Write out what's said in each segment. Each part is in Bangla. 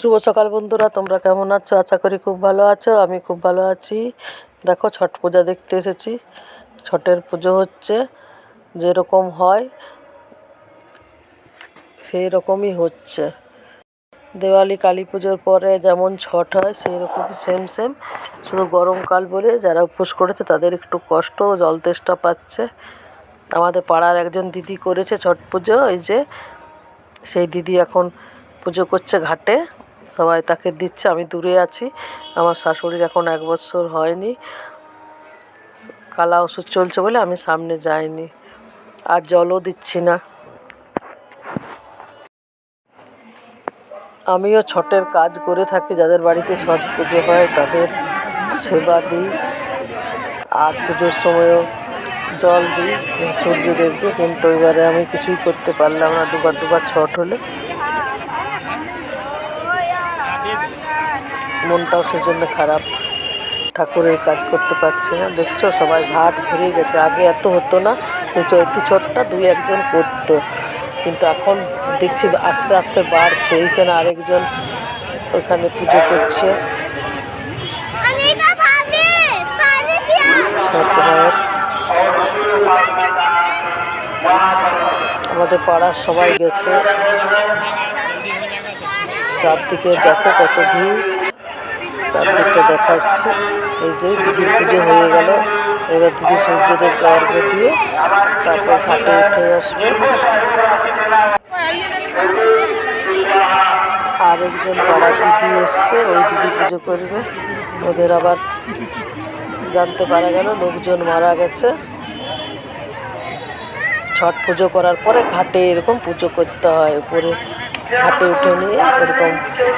শুভ সকাল বন্ধুরা, তোমরা কেমন আছো? আশা করি খুব ভালো আছো, আমি খুব ভালো আছি। দেখো, ছট পূজা দেখতে এসেছি। ছটের পুজো হচ্ছে, যেরকম হয় সেই রকমই হচ্ছে। দেওয়ালি, কালী পুজোর পরে যেমন ছট হয় সেই রকম সেম সেম শুধু গরমকাল বলে যারা উপোস করেছে, তাদের একটু কষ্ট জল তেষ্টা পাচ্ছে। আমাদের পাড়ার একজন দিদি করেছে ছট পুজো, এই যে, সেই দিদি এখন পুজো করছে ঘাটে। সবাই তাকে দিচ্ছে, আমি দূরে আছি। আমার শাশুড়ির এখন এক বছর হয়নি। কালা ওষুধ চলছে বলে আমি সামনে যাইনি। আর জলও দিচ্ছি না। আমিও ছটের কাজ করে থাকি, যাদের বাড়িতে ছট পুজো হয় তাদের সেবা দিই। আর পুজোর সময়ও জল দিই সূর্যদেবকে, কিন্তু এবারে আমি কিছুই করতে পারলাম না। দুবার দুবার ছট হলে মনটাও সেজন্য খারাপ। ঠাকুরের কাজ করতে পারছি না। দেখছ, সবাই ঘাট ভরে গেছে। আগে এত হতো না চৈতি ছটটা দুই একজন করতো। কিন্তু এখন দেখছি আস্তে আস্তে বাড়ছে। এইখানে আরেকজন ওখানে পুজো করছে। আমাদের পাড়ার সবাই গেছে। চারদিকে দেখো কত ভিড়। চারদিকটা দেখাচ্ছে। এই যে দিদির পুজো হয়ে গেল। এবার দিদি সূর্যদেব অর্ঘ দিয়ে তারপর ঘাটে উঠে আসবে। আরেকজন পাড়ার দিদি এসছে, ওই দিদি পুজো করবে। ওদের আবার জানতে পারা গেল, লোকজন মারা গেছে। ছট পুজো করার পরে ঘাটে এরকম পুজো করতে হয়। উপরে ঘাটে উঠে নিয়ে এরকম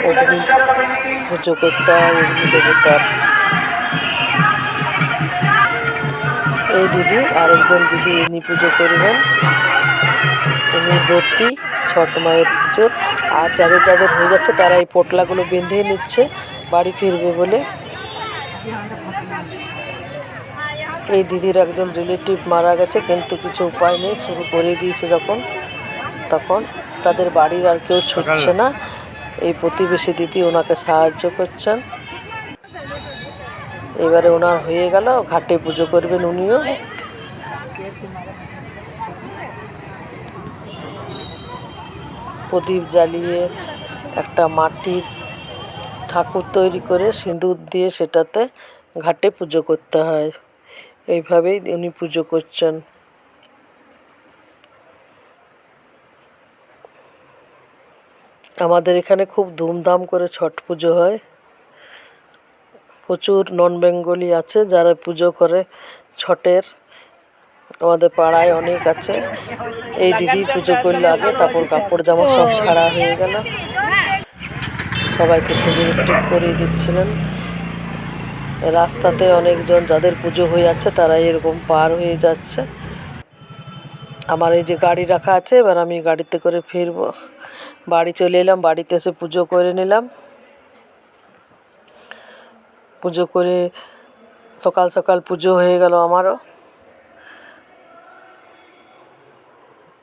অগ্নি পুজো করতে হয় অগ্নি দেবতার। এই দিদি, আরেকজন দিদি ইনি পুজো করবেন। ইনি ব্রতী ছট মায়ের পুজোর আর যাদের যাদের হয়ে যাচ্ছে, তারা এই পোটলাগুলো বেঁধে নিচ্ছে, বাড়ি ফিরবে বলে। এই দিদির একজন রিলেটিভ মারা গেছে, কিন্তু কিছু উপায় নেই, শুরু করে দিয়েছে যখন, তখন। তাদের বাড়ির আর কেউ ছুটছে না। এই প্রতিবেশী দিদি ওনাকে সাহায্য করছেন। এবারে ওনার হয়ে গেল ঘাটে পুজো করবেন উনিও। প্রদীপ জ্বালিয়ে একটা মাটির ঠাকুর তৈরি করে সিঁদুর দিয়ে সেটাতে ঘাটে পুজো করতে হয়। এইভাবেই উনি পুজো করছেন। আমাদের এখানে খুব ধুমধাম করে ছট পুজো হয়। প্রচুর নন বেঙ্গলি আছে যারা পুজো করে ছটের। আমাদের পাড়ায় অনেক আছে। এই দিদি পুজো করলে আগে তারপর কাপড় জামা সব ছাড়া হয়ে গেল। সবাইকে সিঁদুর টিপ করিয়ে দিচ্ছিলেন। রাস্তাতে অনেকজন যাদের পুজো হয়ে যাচ্ছে তারা এরকম পার হয়ে যাচ্ছে। আমার এই যে গাড়ি রাখা আছে, এবার আমি গাড়িতে করে ফিরবো। বাড়ি চলে এলাম, বাড়িতে এসে পুজো করে নিলাম। পুজো করে সকাল সকাল পুজো হয়ে গেল আমারও।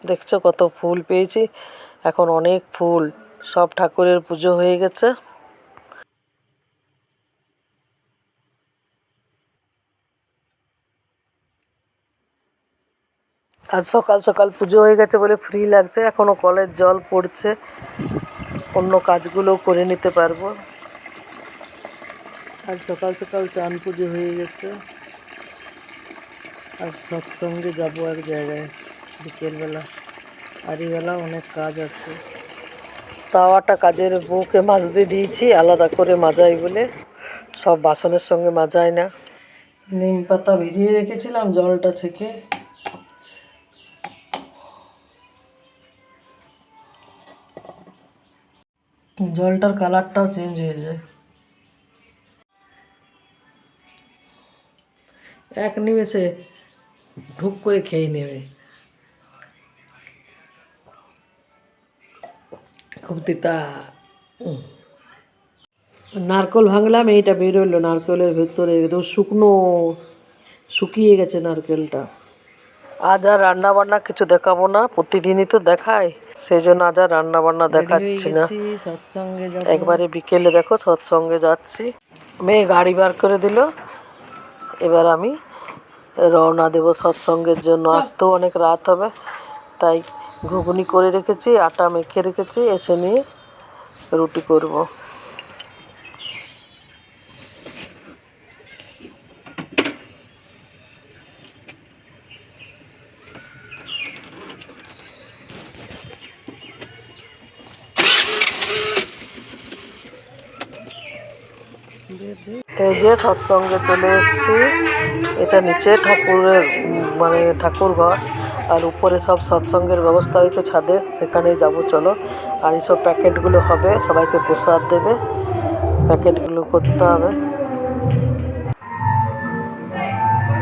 দেখছ কত ফুল পেয়েছি। এখন অনেক ফুল, সব ঠাকুরের পুজো হয়ে গেছে। আজ সকাল সকাল পুজো হয়ে গেছে বলে ফ্রি লাগছে এখনও কলের জল পড়ছে। অন্য কাজগুলোও করে নিতে পারব। আজ সকাল সকাল চান পুজো হয়ে গেছে। আজ সৎসঙ্গে যাব এক জায়গায় বিকেলবেলা। আরিবেলা অনেক কাজ আছে। তাওয়াটা কাজের বউকে মাজতে দিয়েছি, আলাদা করে মাজাই বলে। সব বাসনের সঙ্গে মাজাই না। নিম পাতা ভিজিয়ে রেখেছিলাম জলটা ছেঁকে। জলটার কালারটাও চেঞ্জ হয়ে যায়। এক নিমেষে ঢুক করে খেয়ে নেবে। খুব তিতা। নারকল ভাঙলাম, এইটা বেরোলো নারকেলের ভেতরে, একদম শুকনো, শুকিয়ে গেছে নারকেলটা। আজ আর রান্না বান্না কিছু দেখাবো না প্রতিদিনই তো দেখায় সেই জন্য আজ আর রান্না বান্না দেখাচ্ছি না। সৎসঙ্গে একবারে বিকেলে দেখো সৎসঙ্গে যাচ্ছি। মেয়ে গাড়ি বার করে দিল। এবার আমি রওনা দেব সৎসঙ্গের জন্য। আসতেও অনেক রাত হবে তাই ঘুগনি করে রেখেছি আটা মেখে রেখেছি এসে নিয়ে রুটি করব এই যে সৎসঙ্গে চলে এসেছি। এটা নিচে ঠাকুরের মানে ঠাকুর ঘর আর উপরে সব সৎসঙ্গের ব্যবস্থা হয়েছে ছাদে, সেখানেই যাব, চলো। আর এইসব প্যাকেটগুলো হবে, সবাইকে প্রসাদ দেবে। প্যাকেটগুলো করতে হবে।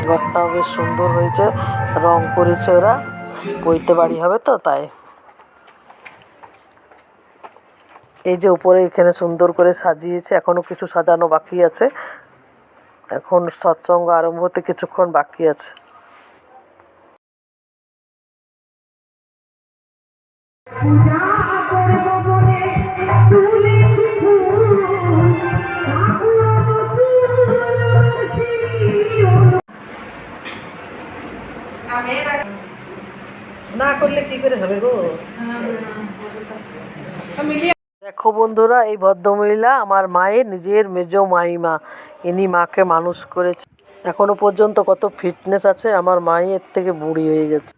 ঘরটাও বেশ সুন্দর হয়েছে, রং করেছে ওরা। বইতে বাড়ি হবে তো, তাই। এই যে উপরে এখানে সুন্দর করে সাজিয়েছে, এখনও কিছু সাজানো বাকি আছে। এখন সৎসঙ্গ আরম্ভ হতে কিছুক্ষণ বাকি আছে। না করলে কি করে হবে গো? দেখো বন্ধুরা, এই ভদ্রমহিলা আমার মায়ের নিজের মেজ মাইমা ইনি মাকে মানুষ করেছে। এখনও পর্যন্ত কত ফিটনেস আছে, আমার মাই এর থেকে বুড়ি হয়ে গেছে।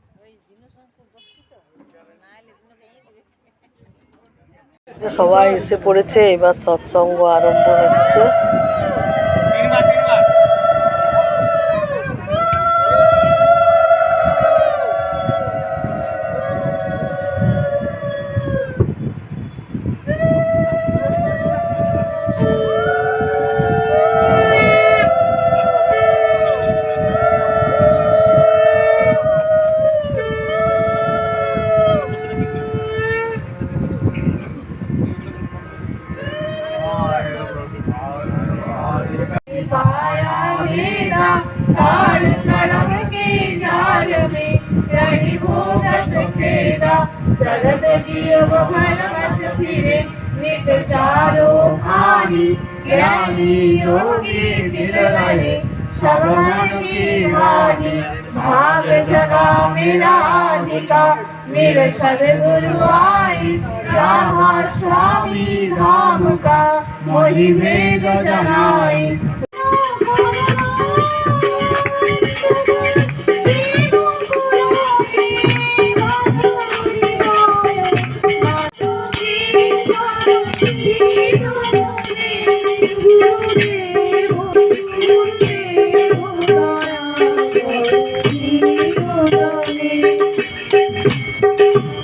সবাই এসে পড়েছে, এবার সৎসঙ্গ আরম্ভ হচ্ছে। चलत जीव भरवत फिरे, नित चारो खानी ज्ञानी योगी मिल रहे। मन की वाणी भाग जगा मेरा अधिका मेरे सदगुरु आई रामा स्वामी धाम का, मोहि वेद जनाई। মহিমা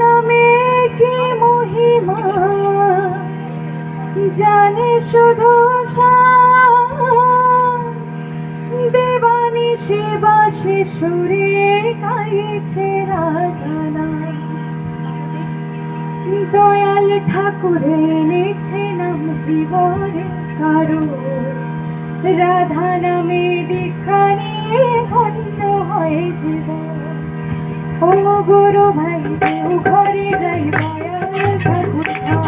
নামে কি মহিমা জানে শুধু দেবানি শিবা শিশুরে গাইছে রাধানা দয়াল ঠাকুর এনেছে নাম জীবনে কারও রাধা নামে ধন্য হয়ে ও গুরু ভাই ঘরে যাই ভয় ঠাকুর।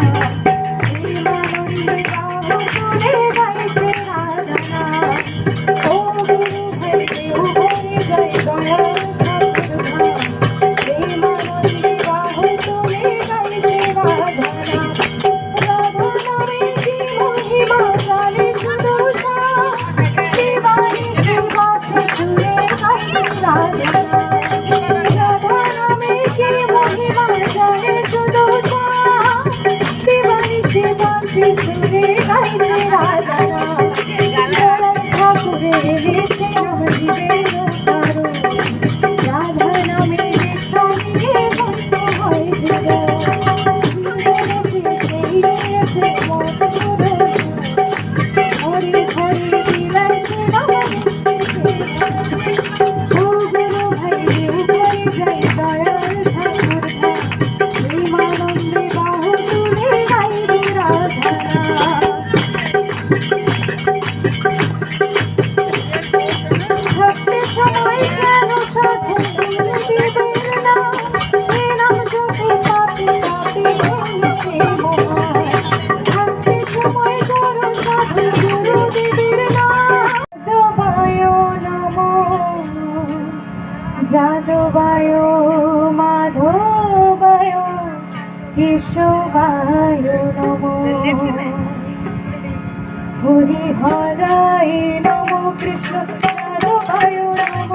হরি হরায় নম কৃষ্ণ যাদবায় নম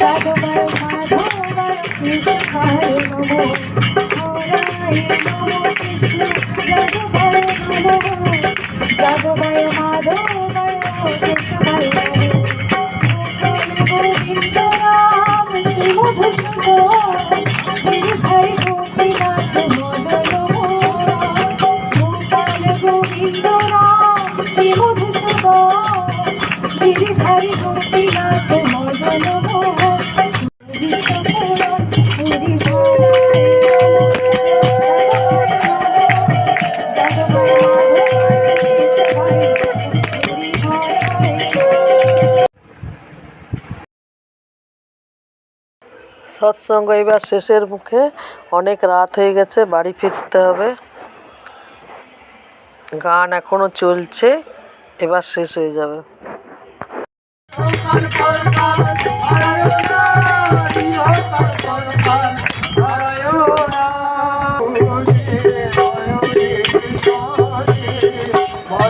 যাদবায় মাধবায় কৃষ্ণায় নম হরায় নম কৃষ্ণ যাদবায় নম। যাদবায় মাধবায় কৃষ্ণায় সৎসঙ্গ এবার শেষের মুখে। অনেক রাত হয়ে গেছে, বাড়ি ফিরতে হবে। গান এখনও চলছে, এবার শেষ হয়ে যাবে।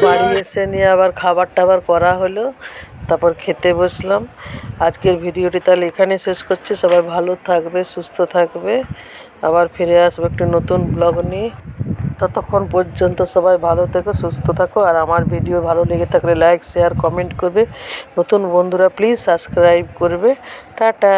বাড়ি এসে নিয়ে আবার খাবার টাবার করা হলো। তারপর খেতে বসলাম। আজকের ভিডিওটি তাহলে এখানে শেষ করছি। সবাই ভালো থাকবে, সুস্থ থাকবে। আবার ফিরে আসব একটি নতুন ব্লগ নিয়ে। ততক্ষণ পর্যন্ত সবাই ভালো থেকো, সুস্থ থাকো। আর আমার ভিডিও ভালো লেগে থাকলে লাইক শেয়ার কমেন্ট করবে। নতুন বন্ধুরা প্লিজ সাবস্ক্রাইব করবে। টাটা।